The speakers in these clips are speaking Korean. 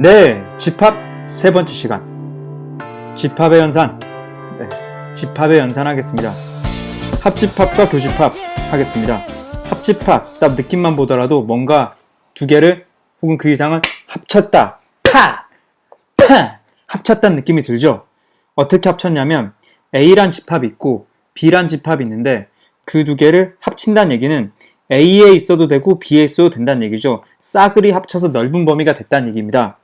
네, 집합 세 번째 시간. 집합의 연산. 네, 집합의 연산 하겠습니다. 합집합과 교집합 하겠습니다. 합집합, 딱 느낌만 보더라도 뭔가 두 개를 혹은 그 이상을 합쳤다. 파! 파! 합쳤다는 느낌이 들죠? 어떻게 합쳤냐면 A란 집합이 있고 B란 집합이 있는데 그 두 개를 합친다는 얘기는 A에 있어도 되고 B에 있어도 된다는 얘기죠. 싸그리 합쳐서 넓은 범위가 됐다는 얘기입니다.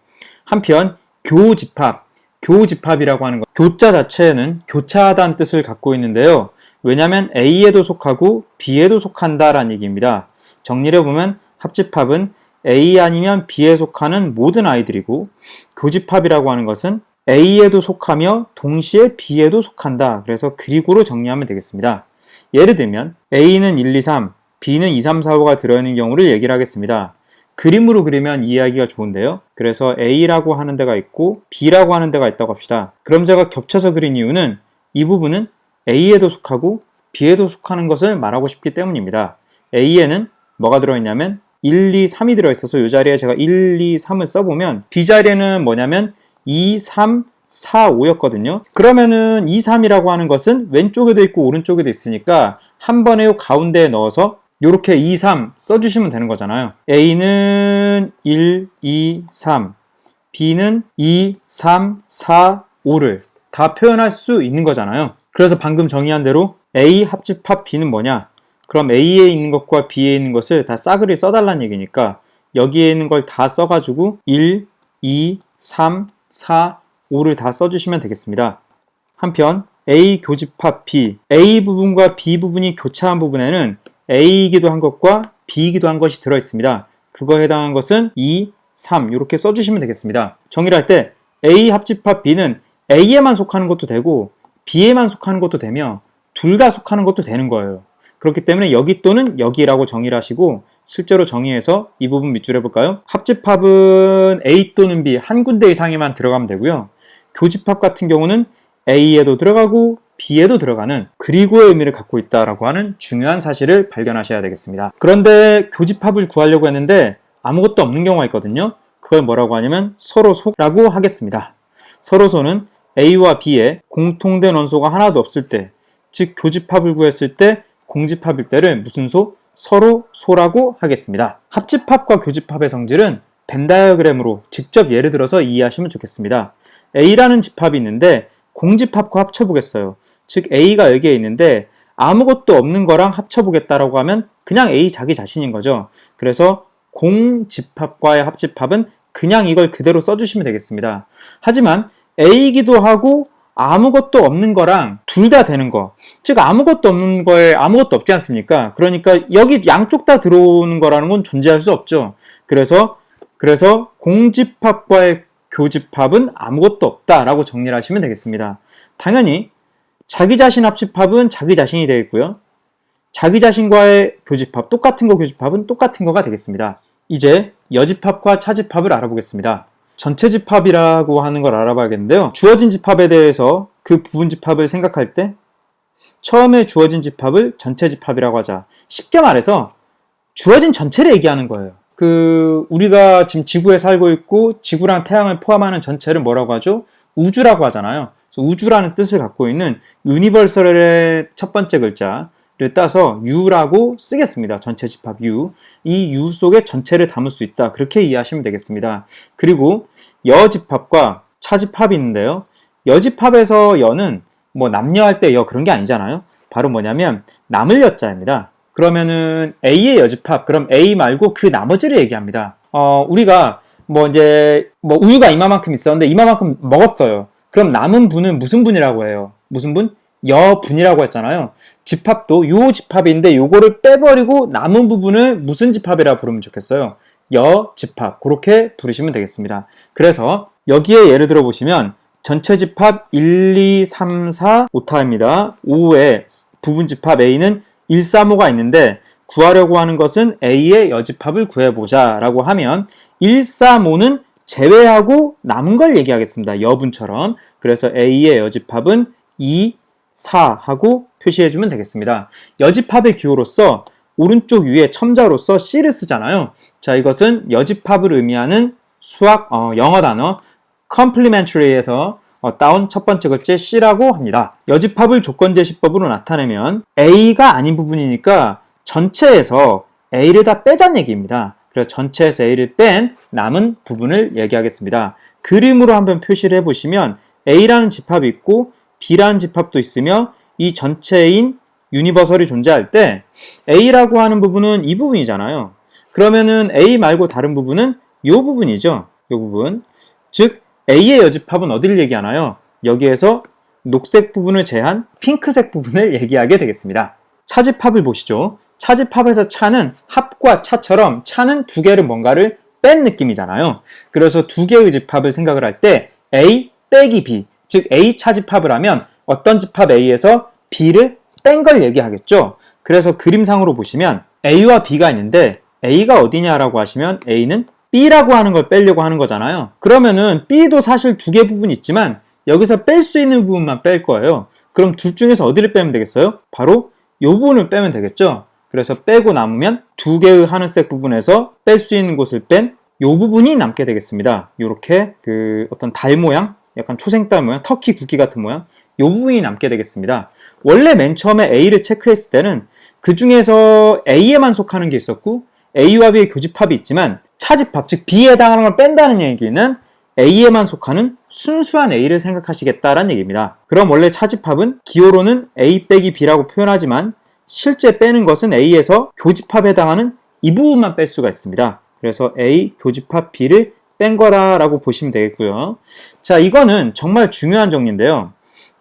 한편 교집합, 교집합이라고 하는 것, 교자 자체는 교차하다는 뜻을 갖고 있는데요. 왜냐하면 A에도 속하고 B에도 속한다라는 얘기입니다. 정리를 해보면 합집합은 A 아니면 B에 속하는 모든 아이들이고 교집합이라고 하는 것은 A에도 속하며 동시에 B에도 속한다. 그래서 그리고로 정리하면 되겠습니다. 예를 들면 A는 1, 2, 3, B는 2, 3, 4, 5가 들어있는 경우를 얘기를 하겠습니다. 그림으로 그리면 이해하기가 좋은데요. 그래서 A라고 하는 데가 있고 B라고 하는 데가 있다고 합시다. 그럼 제가 겹쳐서 그린 이유는 이 부분은 A에도 속하고 B에도 속하는 것을 말하고 싶기 때문입니다. A에는 뭐가 들어있냐면 1, 2, 3이 들어있어서 이 자리에 제가 1, 2, 3을 써보면 B 자리에는 뭐냐면 2, 3, 4, 5였거든요. 그러면은 2, 3이라고 하는 것은 왼쪽에도 있고 오른쪽에도 있으니까 한 번에 요 가운데에 넣어서 이렇게 2, 3 써주시면 되는 거잖아요. A는 1, 2, 3, B는 2, 3, 4, 5를 다 표현할 수 있는 거잖아요. 그래서 방금 정의한 대로 A 합집합 B는 뭐냐? 그럼 A에 있는 것과 B에 있는 것을 다 싸그리 써달라는 얘기니까 여기에 있는 걸 다 써가지고 1, 2, 3, 4, 5를 다 써주시면 되겠습니다. 한편 A 교집합 B, A 부분과 B 부분이 교차한 부분에는 A이기도 한 것과 B이기도 한 것이 들어 있습니다. 그거에 해당한 것은 2, 3 이렇게 써주시면 되겠습니다. 정의를 할 때 A 합집합 B는 A에만 속하는 것도 되고 B에만 속하는 것도 되며 둘 다 속하는 것도 되는 거예요. 그렇기 때문에 여기 또는 여기라고 정의를 하시고 실제로 정의해서 이 부분 밑줄 해볼까요? 합집합은 A 또는 B 한 군데 이상에만 들어가면 되고요. 교집합 같은 경우는 A에도 들어가고 B에도 들어가는 그리고의 의미를 갖고 있다라고 하는 중요한 사실을 발견하셔야 되겠습니다. 그런데 교집합을 구하려고 했는데 아무것도 없는 경우가 있거든요. 그걸 뭐라고 하냐면 서로소라고 하겠습니다. 서로소는 A와 B에 공통된 원소가 하나도 없을 때, 즉 교집합을 구했을 때 공집합일 때를 무슨 소? 서로 소라고 하겠습니다. 합집합과 교집합의 성질은 벤 다이어그램으로 직접 예를 들어서 이해하시면 좋겠습니다. A라는 집합이 있는데 공집합과 합쳐보겠어요. 즉 A가 여기에 있는데 아무것도 없는 거랑 합쳐보겠다라고 하면 그냥 A 자기 자신인 거죠. 그래서 공집합과의 합집합은 그냥 이걸 그대로 써주시면 되겠습니다. 하지만 A이기도 하고 아무것도 없는 거랑 둘 다 되는 거. 즉 아무것도 없는 거에 아무것도 없지 않습니까? 그러니까 여기 양쪽 다 들어오는 거라는 건 존재할 수 없죠. 그래서 그래서 공집합과의 교집합은 아무것도 없다라고 정리를 하시면 되겠습니다. 당연히 자기 자신 합집합은 자기 자신이 되겠고요. 자기 자신과의 교집합, 똑같은 거 교집합은 똑같은 거가 되겠습니다. 이제 여집합과 차집합을 알아보겠습니다. 전체 집합이라고 하는 걸 알아봐야겠는데요. 주어진 집합에 대해서 그 부분 집합을 생각할 때 처음에 주어진 집합을 전체 집합이라고 하자. 쉽게 말해서 주어진 전체를 얘기하는 거예요. 그 우리가 지금 지구에 살고 있고 지구랑 태양을 포함하는 전체를 뭐라고 하죠? 우주라고 하잖아요. 우주라는 뜻을 갖고 있는 유니버설의 첫 번째 글자를 따서 U라고 쓰겠습니다. 전체 집합 U. 이 U 속에 전체를 담을 수 있다. 그렇게 이해하시면 되겠습니다. 그리고 여집합과 차집합이 있는데요. 여집합에서 여는 뭐 남녀할 때 여 그런 게 아니잖아요. 바로 뭐냐면 남을 여자입니다. 그러면은 A의 여집합, 그럼 A 말고 그 나머지를 얘기합니다. 어, 우리가 뭐 이제 뭐 우유가 이마만큼 있었는데 이마만큼 먹었어요. 그럼 남은 분은 무슨 분이라고 해요? 무슨 분? 여분이라고 했잖아요. 집합도 요 집합인데 요거를 빼버리고 남은 부분을 무슨 집합이라 부르면 좋겠어요? 여집합. 그렇게 부르시면 되겠습니다. 그래서 여기에 예를 들어 보시면 전체 집합 1, 2, 3, 4, 5타입니다. 5의 부분 집합 A는 1, 3, 5가 있는데 구하려고 하는 것은 A의 여집합을 구해보자 라고 하면 1, 3, 5는 제외하고 남은 걸 얘기하겠습니다. 여분처럼. 그래서 A의 여집합은 2, 4 하고 표시해주면 되겠습니다. 여집합의 기호로서 오른쪽 위에 첨자로서 C를 쓰잖아요. 자, 이것은 여집합을 의미하는 수학, 어, 영어 단어 complementary에서 어, 따온 첫 번째 글자 C라고 합니다. 여집합을 조건 제시법으로 나타내면 A가 아닌 부분이니까 전체에서 A를 다 빼자는 얘기입니다. 그래서 전체에서 A를 뺀 남은 부분을 얘기하겠습니다. 그림으로 한번 표시를 해보시면 A라는 집합이 있고 B라는 집합도 있으며 이 전체인 유니버설이 존재할 때 A라고 하는 부분은 이 부분이잖아요. 그러면은 A 말고 다른 부분은 이 부분이죠. 이 부분. 즉 A의 여집합은 어디를 얘기하나요? 여기에서 녹색 부분을 제한 핑크색 부분을 얘기하게 되겠습니다. 차집합을 보시죠. 차집합에서 차는 합과 차처럼 차는 두 개를 뭔가를 뺀 느낌이잖아요. 그래서 두 개의 집합을 생각을 할 때 A 빼기 B, 즉 A 차집합을 하면 어떤 집합 A에서 B를 뺀 걸 얘기하겠죠. 그래서 그림상으로 보시면 A와 B가 있는데 A가 어디냐라고 하시면 A는 B라고 하는 걸 빼려고 하는 거잖아요. 그러면은 B도 사실 두 개 부분이 있지만 여기서 뺄 수 있는 부분만 뺄 거예요. 그럼 둘 중에서 어디를 빼면 되겠어요? 바로 이 부분을 빼면 되겠죠. 그래서 빼고 남으면 두 개의 하늘색 부분에서 뺄 수 있는 곳을 뺀 이 부분이 남게 되겠습니다. 이렇게 그 어떤 달 모양, 약간 초생달 모양, 터키 국기 같은 모양, 이 부분이 남게 되겠습니다. 원래 맨 처음에 A를 체크했을 때는 그 중에서 A에만 속하는 게 있었고 A와 B의 교집합이 있지만 차집합, 즉 B에 해당하는 걸 뺀다는 얘기는 A에만 속하는 순수한 A를 생각하시겠다라는 얘기입니다. 그럼 원래 차집합은 기호로는 A 빼기 B라고 표현하지만 실제 빼는 것은 A에서 교집합에 해당하는 이 부분만 뺄 수가 있습니다. 그래서 A 교집합 B를 뺀 거라라고 보시면 되겠고요. 자, 이거는 정말 중요한 정리인데요.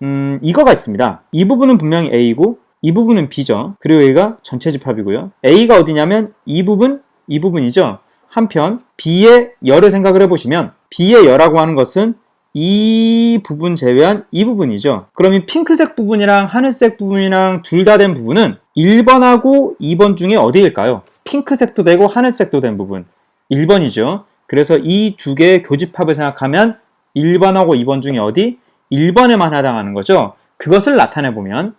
음, 이거가 있습니다. 이 부분은 분명히 A고 이 부분은 B죠. 그리고 여기가 전체 집합이고요. A가 어디냐면 이 부분, 이 부분이죠. 한편 B의 열을 생각을 해보시면 B의 열하고 하는 것은 이 부분 제외한 이 부분이죠. 그럼 이 핑크색 부분이랑 하늘색 부분이랑 둘 다 된 부분은 1번하고 2번 중에 어디일까요? 핑크색도 되고 하늘색도 된 부분. 1번이죠. 그래서 이 두 개의 교집합을 생각하면 1번하고 2번 중에 어디? 1번에만 해당하는 거죠. 그것을 나타내 보면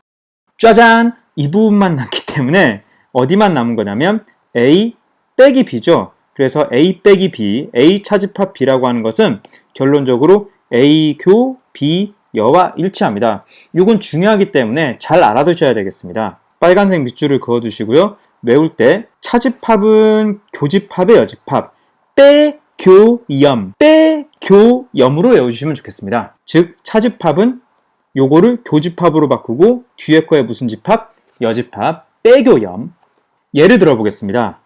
짜잔! 이 부분만 남기 때문에 어디만 남은 거냐면 A 빼기 B죠. 그래서 A 빼기 B, A 차집합 B라고 하는 것은 결론적으로 A 교 B 여와 일치합니다. 이건 중요하기 때문에 잘 알아두셔야 되겠습니다. 빨간색 밑줄을 그어두시고요. 외울 때 차집합은 교집합의 여집합, 빼교염, 빼교염으로 외워주시면 좋겠습니다. 즉 차집합은 요거를 교집합으로 바꾸고 뒤에 거에 무슨 집합? 여집합, 빼교염. 예를 들어 보겠습니다.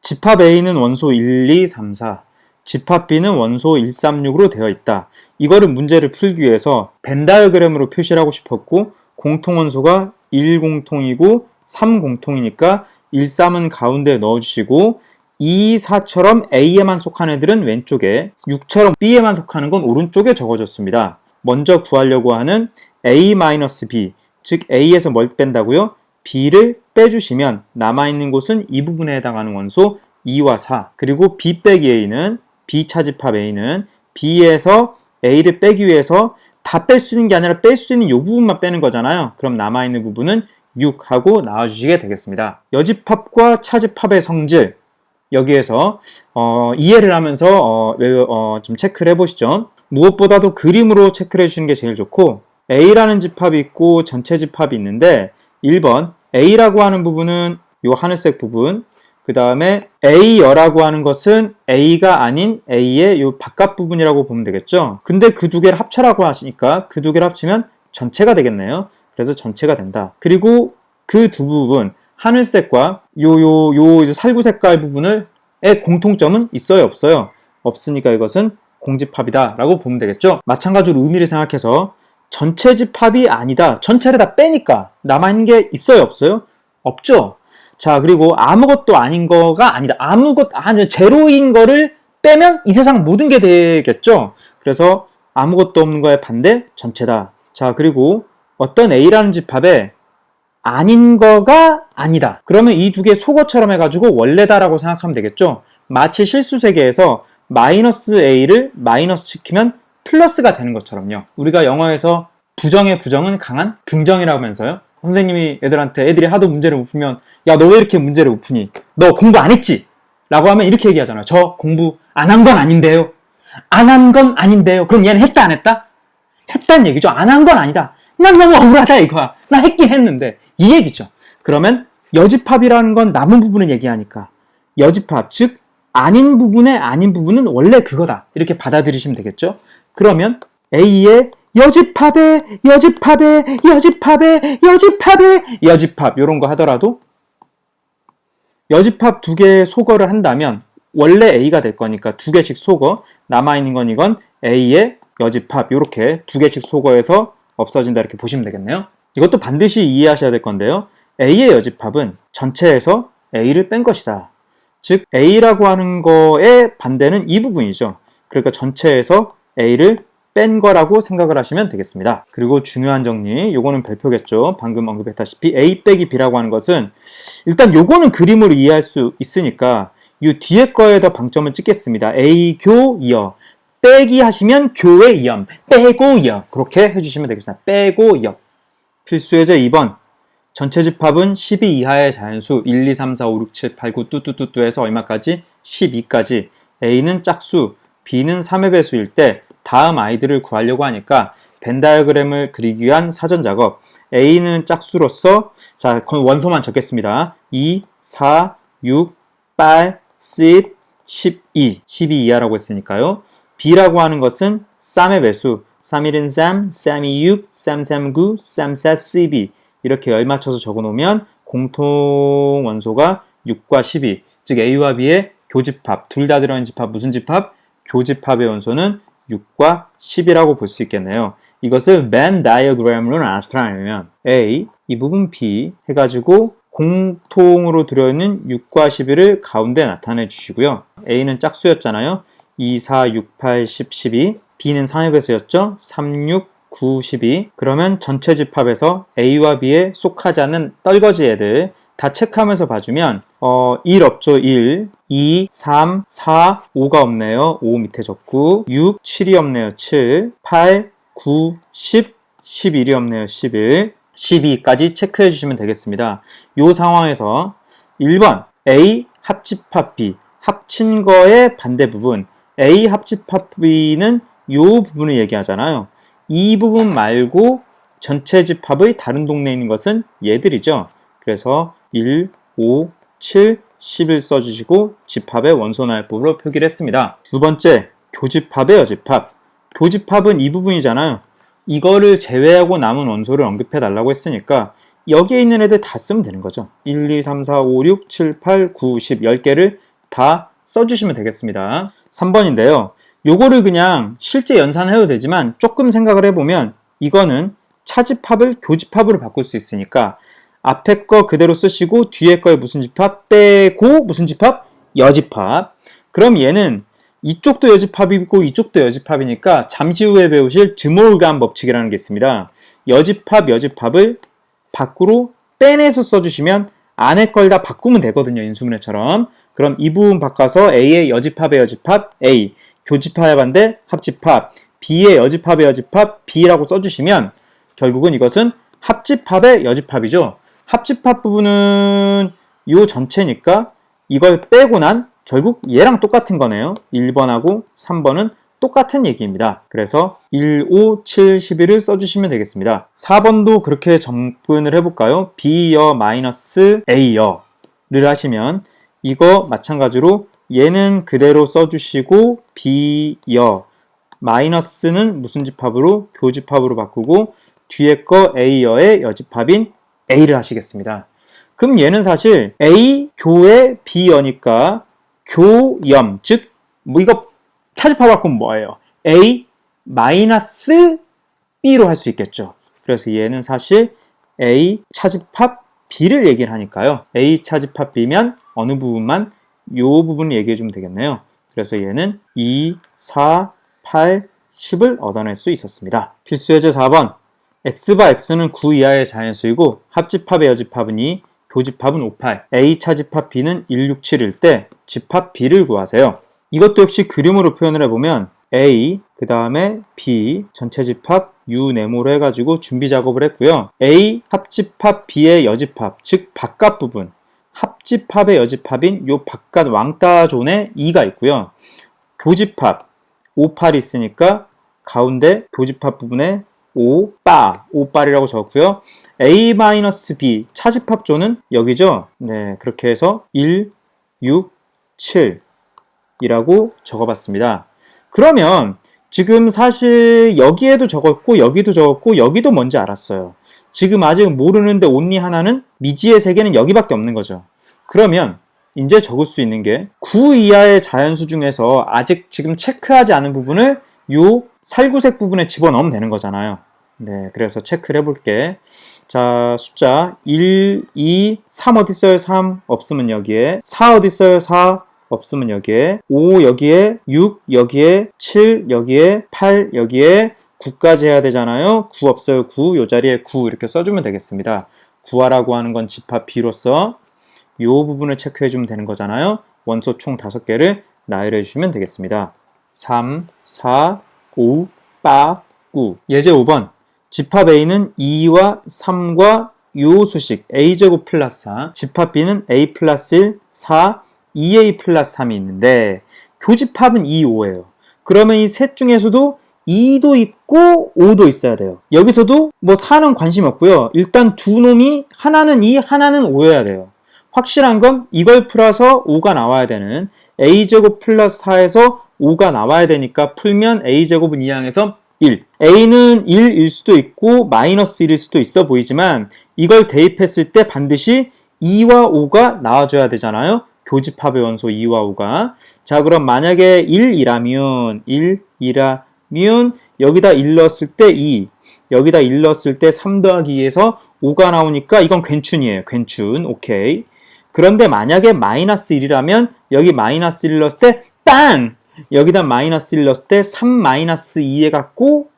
집합 A는 원소 1, 2, 3, 4, 집합 B는 원소 136으로 되어 있다. 이거를 문제를 풀기 위해서 벤다이어그램으로 표시를 하고 싶었고 공통원소가 1 공통이고 3 공통이니까 1, 3은 가운데 넣어주시고 2, 4처럼 A에만 속한 애들은 왼쪽에 6처럼 B에만 속하는 건 오른쪽에 적어줬습니다. 먼저 구하려고 하는 A-B, 즉 A에서 뭘 뺀다고요? B를 빼주시면 남아있는 곳은 이 부분에 해당하는 원소 2와 4 그리고 B 빼기 A는 B 차집합 A는 B에서 A를 빼기 위해서 다 뺄 수 있는 게 아니라 뺄 수 있는 이 부분만 빼는 거잖아요. 그럼 남아있는 부분은 6하고 나와주시게 되겠습니다. 여집합과 차집합의 성질 여기에서 어, 이해를 하면서 어, 어, 좀 체크를 해보시죠. 무엇보다도 그림으로 체크를 해주시는 게 제일 좋고 A라는 집합이 있고 전체 집합이 있는데 1번 A라고 하는 부분은 이 하늘색 부분 그 다음에 A여라고 하는 것은 A가 아닌 A의 이 바깥 부분이라고 보면 되겠죠. 근데 그 두 개를 합쳐라고 하시니까 그 두 개를 합치면 전체가 되겠네요. 그래서 전체가 된다. 그리고 그 두 부분 하늘색과 요요 요 살구 색깔 부분을 의 공통점은 있어요 없어요? 없으니까 이것은 공집합이다 라고 보면 되겠죠. 마찬가지로 의미를 생각해서 전체 집합이 아니다. 전체를 다 빼니까 남아있는 게 있어요 없어요? 없죠. 자, 그리고 아무것도 아닌 거가 아니다. 아무것, 아니, 제로인 거를 빼면 이 세상 모든 게 되겠죠? 그래서 아무것도 없는 거에 반대, 전체다. 자, 그리고 어떤 A라는 집합에 아닌 거가 아니다. 그러면 이 두 개 속어처럼 해가지고 원래다라고 생각하면 되겠죠? 마치 실수 세계에서 마이너스 A를 마이너스 시키면 플러스가 되는 것처럼요. 우리가 영어에서 부정의 부정은 강한 긍정이라고 하면서요. 선생님이 애들한테 애들이 하도 문제를 못 풀면 야 너 왜 이렇게 문제를 못 푸니? 너 공부 안 했지? 라고 하면 이렇게 얘기하잖아요. 저 공부 안 한 건 아닌데요. 안 한 건 아닌데요. 그럼 얘는 했다 안 했다? 했다는 얘기죠. 안 한 건 아니다. 난 너무 억울하다 이거야. 나 했긴 했는데 이 얘기죠. 그러면 여집합이라는 건 남은 부분을 얘기하니까 여집합 즉 아닌 부분의 아닌 부분은 원래 그거다 이렇게 받아들이시면 되겠죠. 그러면 A의 여집합의 여집합의 여집합의 여집합의 여집합 이런 거 하더라도 여집합 두 개의 소거를 한다면 원래 A가 될 거니까 두 개씩 소거 남아있는 건 이건 A의 여집합 이렇게 두 개씩 소거해서 없어진다 이렇게 보시면 되겠네요. 이것도 반드시 이해하셔야 될 건데요. A의 여집합은 전체에서 A를 뺀 것이다. 즉 A라고 하는 거의 반대는 이 부분이죠. 그러니까 전체에서 A를 뺀 거라고 생각을 하시면 되겠습니다. 그리고 중요한 정리, 요거는 별표겠죠. 방금 언급했다시피 A 빼기 B라고 하는 것은 일단 요거는 그림으로 이해할 수 있으니까 이 뒤에 거에다 방점을 찍겠습니다. A 교 이어 빼기 하시면 교의 이음 빼고 이어 그렇게 해주시면 되겠습니다. 빼고 이어 필수 예제 2번 전체 집합은 12 이하의 자연수 1, 2, 3, 4, 5, 6, 7, 8, 9 뚜뚜뚜뚜에서 얼마까지? 12까지 A는 짝수, B는 3의 배수일 때 다음 아이들을 구하려고 하니까 벤 다이어그램을 그리기 위한 사전 작업 A는 짝수로서 자 원소만 적겠습니다. 2, 4, 6, 8, 10, 12, 12 이하라고 했으니까요. B라고 하는 것은 쌈의 배수 3일은 3, 3이 6, 3, 3, 9, 3, 4, 12 이렇게 열 맞춰서 적어 놓으면 공통 원소가 6과 12, 즉 A와 B의 교집합, 둘 다 들어있는 집합, 무슨 집합? 교집합의 원소는 6과 10이라고 볼 수 있겠네요. 이것을 벤 다이어그램으로 나타내면 A, 이 부분 B 해가지고 공통으로 들어있는 6과 11을 가운데 나타내 주시고요. A는 짝수였잖아요. 2, 4, 6, 8, 10, 12. B는 3의 배수였죠. 3, 6, 9, 12. 그러면 전체 집합에서 A와 B에 속하지 않는 떨거지 애들 다 체크하면서 봐주면 어, 1 없죠, 1. 2, 3, 4, 5가 없네요. 5 밑에 적고 6, 7이 없네요. 7, 8, 9, 10, 11이 없네요. 11. 12까지 체크해 주시면 되겠습니다. 이 상황에서 1번 A 합집합 B 합친 거의 반대 부분 A 합집합 B는 이 부분을 얘기하잖아요. 이 부분 말고 전체 집합의 다른 동네에 있는 것은 얘들이죠. 그래서 1, 5, 7, 11 써주시고 집합의 원소날법으로 표기를 했습니다. 두 번째, 교집합의 여집합. 교집합은 이 부분이잖아요. 이거를 제외하고 남은 원소를 언급해 달라고 했으니까 여기에 있는 애들 다 쓰면 되는 거죠. 1, 2, 3, 4, 5, 6, 7, 8, 9, 10, 10개를 다 써주시면 되겠습니다. 3번인데요. 요거를 그냥 실제 연산해도 되지만 조금 생각을 해보면 이거는 차집합을 교집합으로 바꿀 수 있으니까 앞에 거 그대로 쓰시고 뒤에 거에 무슨 집합 빼고 무슨 집합? 여집합. 그럼 얘는 이쪽도 여집합이고 이쪽도 여집합이니까 잠시 후에 배우실 드몰간 법칙이라는 게 있습니다. 여집합, 여집합을 밖으로 빼내서 써주시면 안에 걸 다 바꾸면 되거든요. 인수분해처럼. 그럼 이 부분 바꿔서 A의 여집합의 여집합 A, 교집합의 반대 합집합, B의 여집합의 여집합 B라고 써주시면 결국은 이것은 합집합의 여집합이죠. 합집합 부분은 이 전체니까 이걸 빼고 난 결국 얘랑 똑같은 거네요. 1번하고 3번은 똑같은 얘기입니다. 그래서 1, 5, 7, 11을 써주시면 되겠습니다. 4번도 그렇게 접근을 해볼까요? B여 마이너스 A여를 하시면 이거 마찬가지로 얘는 그대로 써주시고 B여 마이너스는 무슨 집합으로? 교집합으로 바꾸고 뒤에 거 A여의 여집합인 A를 하시겠습니다. 그럼 얘는 사실 A 교의 B여니까 교염 즉 뭐 이거 차집합 바꾸면 뭐예요? A 마이너스 B로 할 수 있겠죠. 그래서 얘는 사실 A 차집합 B를 얘기를 하니까요. A 차집합 B면 어느 부분만 이 부분을 얘기해 주면 되겠네요. 그래서 얘는 2, 4, 8, 10을 얻어낼 수 있었습니다. 필수 예제 4번 x바 x는 9 이하의 자연수이고 합집합의 여집합은 2, 교집합은 5, 8, a 차집합 b는 1, 6, 7일 때 집합 b를 구하세요. 이것도 역시 그림으로 표현을 해보면 a, 그 다음에 b, 전체 집합 u 네모로 해가지고 준비 작업을 했고요. a 합집합 b의 여집합, 즉 바깥 부분, 합집합의 여집합인 요 바깥 왕따존에 2가 있고요. 교집합, 5, 8이 있으니까 가운데 교집합 부분에 5, 바, 5발이라고 적었고요. A-B 차집합조는 여기죠. 네, 그렇게 해서 1, 6, 7 이라고 적어봤습니다. 그러면 지금 사실 여기에도 적었고 여기도 적었고 여기도 뭔지 알았어요. 지금 아직 모르는데 온리 하나는 미지의 세계는 여기밖에 없는 거죠. 그러면 이제 적을 수 있는 게 9 이하의 자연수 중에서 아직 지금 체크하지 않은 부분을 요 살구색 부분에 집어넣으면 되는 거잖아요. 네, 그래서 체크를 해볼게. 자, 숫자 1, 2, 3 어디 있어요? 3 없으면 여기에 4 어디 있어요? 4 없으면 여기에 5 여기에 6 여기에 7 여기에 8 여기에 9까지 해야 되잖아요. 9 없어요. 9. 요 자리에 9 이렇게 써주면 되겠습니다. 구하라고 하는 건 집합 B로서 이 부분을 체크해 주면 되는 거잖아요. 원소 총 5개를 나열해 주시면 되겠습니다. 3, 4, 5, 빠, 9. 예제 5번. 집합 A는 2와 3과 요 수식 A제곱 플러스 4. 집합 B는 A 플러스 1, 4, 2A 플러스 3이 있는데 교집합은 2, 5예요. 그러면 이 셋 중에서도 2도 있고 5도 있어야 돼요. 여기서도 뭐 4는 관심 없고요. 일단 두 놈이 하나는 2, 하나는 5여야 돼요. 확실한 건 이걸 풀어서 5가 나와야 되는 a제곱 플러스 4에서 5가 나와야 되니까 풀면 a제곱은 2항에서 1. a는 1일 수도 있고 마이너스 1일 수도 있어 보이지만 이걸 대입했을 때 반드시 2와 5가 나와줘야 되잖아요. 교집합의 원소 2와 5가. 자, 그럼 만약에 1이라면 1이라면 여기다 1 넣었을 때 2, 여기다 1 넣었을 때 3 더하기 2에서 5가 나오니까 이건 괜춘이에요. 괜춘. 오케이. 그런데 만약에 마이너스 1이라면 여기 마이너스 1 넣었을 때 빵! 여기다 마이너스 1 넣었을 때 3 마이너스 2에 갖고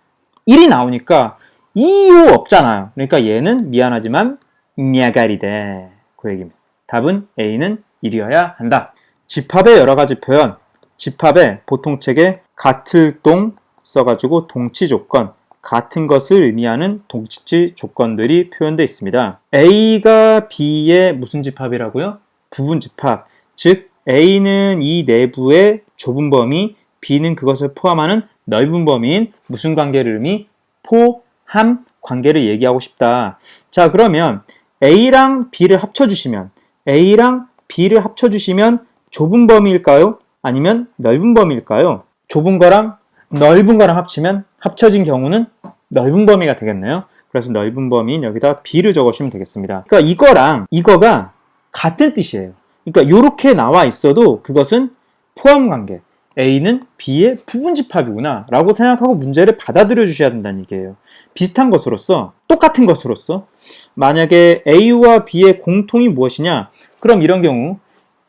1이 나오니까 2, 5 없잖아요. 그러니까 얘는 미안하지만 미아가리 돼. 그 얘기입니다. 답은 A는 1이어야 한다. 집합의 여러 가지 표현. 집합의 보통 책에 같을 동 써가지고 동치 조건, 같은 것을 의미하는 동치치 조건들이 표현되어 있습니다. A가 B의 무슨 집합이라고요? 부분 집합. 즉 A는 이 내부의 좁은 범위, B는 그것을 포함하는 넓은 범위인 무슨 관계를 의미? 포함 관계를 얘기하고 싶다. 자, 그러면 A랑 B를 합쳐주시면 A랑 B를 합쳐주시면 좁은 범위일까요? 아니면 넓은 범위일까요? 좁은 거랑 넓은 거랑 합치면 합쳐진 경우는 넓은 범위가 되겠네요. 그래서 넓은 범위인 여기다 B를 적어주시면 되겠습니다. 그러니까 이거랑 이거가 같은 뜻이에요. 그러니까 이렇게 나와 있어도 그것은 포함 관계. A는 B의 부분 집합이구나 라고 생각하고 문제를 받아들여 주셔야 된다는 얘기예요. 비슷한 것으로서 똑같은 것으로서 만약에 A와 B의 공통이 무엇이냐 그럼 이런 경우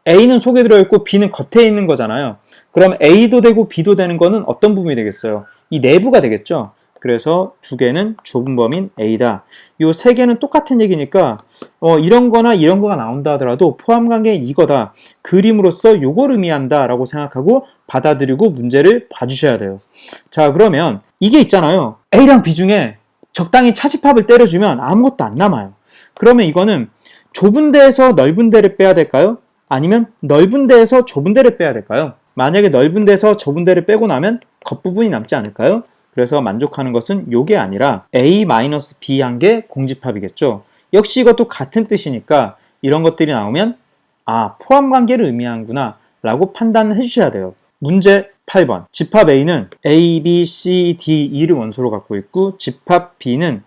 A는 속에 들어있고 B는 겉에 있는 거잖아요. 그럼 A도 되고 B도 되는 거는 어떤 부분이 되겠어요? 이 내부가 되겠죠. 그래서 두 개는 좁은 범위인 A다. 이 세 개는 똑같은 얘기니까 어, 이런 거나 이런 거가 나온다 하더라도 포함 관계는 이거다. 그림으로써 요걸 의미한다 라고 생각하고 받아들이고 문제를 봐주셔야 돼요. 자 그러면 이게 있잖아요. A랑 B 중에 적당히 차집합을 때려주면 아무것도 안 남아요. 그러면 이거는 좁은 데에서 넓은 데를 빼야 될까요? 아니면 넓은 데에서 좁은 데를 빼야 될까요? 만약에 넓은 데서 좁은 데를 빼고 나면 겉부분이 남지 않을까요? 그래서 만족하는 것은 요게 아니라 A-B 한 게 공집합이겠죠. 역시 이것도 같은 뜻이니까 이런 것들이 나오면 아 포함 관계를 의미하는구나 라고 판단을 해주셔야 돼요. 문제 8번 집합 A는 A, B, C, D, E를 원소로 갖고 있고 집합 B는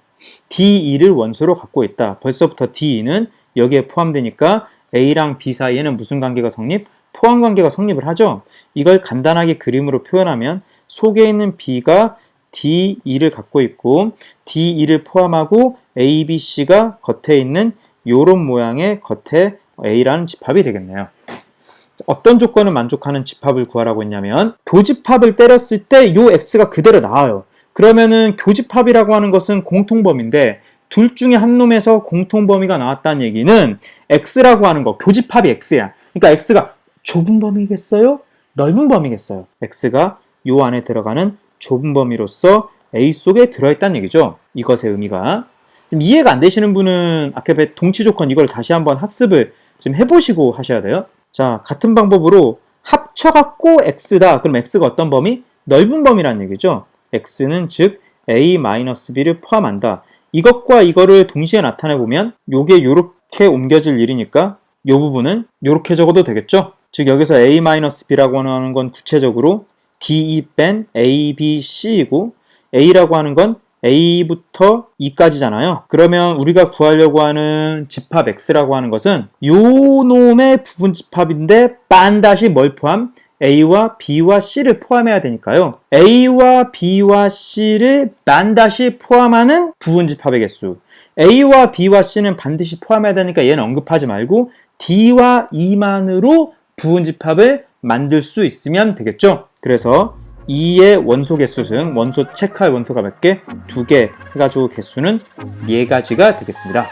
D, E를 원소로 갖고 있다. 벌써부터 D, E는 여기에 포함되니까 A랑 B 사이에는 무슨 관계가 성립? 포함 관계가 성립을 하죠. 이걸 간단하게 그림으로 표현하면 속에 있는 B가 D, E를 갖고 있고 D, E를 포함하고 A, B, C가 겉에 있는 요런 모양의 겉에 A라는 집합이 되겠네요. 어떤 조건을 만족하는 집합을 구하라고 했냐면 교집합을 때렸을 때 요 X가 그대로 나와요. 그러면은 교집합이라고 하는 것은 공통범위인데 둘 중에 한 놈에서 공통범위가 나왔다는 얘기는 X라고 하는 거 교집합이 X야. 그러니까 X가 좁은 범위겠어요? 넓은 범위겠어요? X가 요 안에 들어가는 좁은 범위로서 A 속에 들어있다는 얘기죠. 이것의 의미가. 좀 이해가 안 되시는 분은 배 동치 조건 이걸 다시 한번 학습을 좀 해보시고 하셔야 돼요. 자, 같은 방법으로 합쳐갖고 X다. 그럼 X가 어떤 범위? 넓은 범위란 얘기죠. x는 즉 a-b를 포함한다. 이것과 이거를 동시에 나타내 보면 요게 요렇게 옮겨질 일이니까 요 부분은 요렇게 적어도 되겠죠? 즉 여기서 a-b라고 하는 건 구체적으로 d 뺀 a, b, c이고 a라고 하는 건 a부터 e까지잖아요. 그러면 우리가 구하려고 하는 집합 x라고 하는 것은 요 놈의 부분 집합인데 빤다시 뭘 포함? a와 b와 c를 포함해야 되니까요. a와 b와 c를 반드시 포함하는 부분 집합의 개수. a와 b와 c는 반드시 포함해야 되니까 얘는 언급하지 말고 d와 e만으로 부분 집합을 만들 수 있으면 되겠죠. 그래서 2의 원소 개수는 원소 체크할 원소가 몇 개? 두 개 해가지고 개수는 네 가지가 되겠습니다.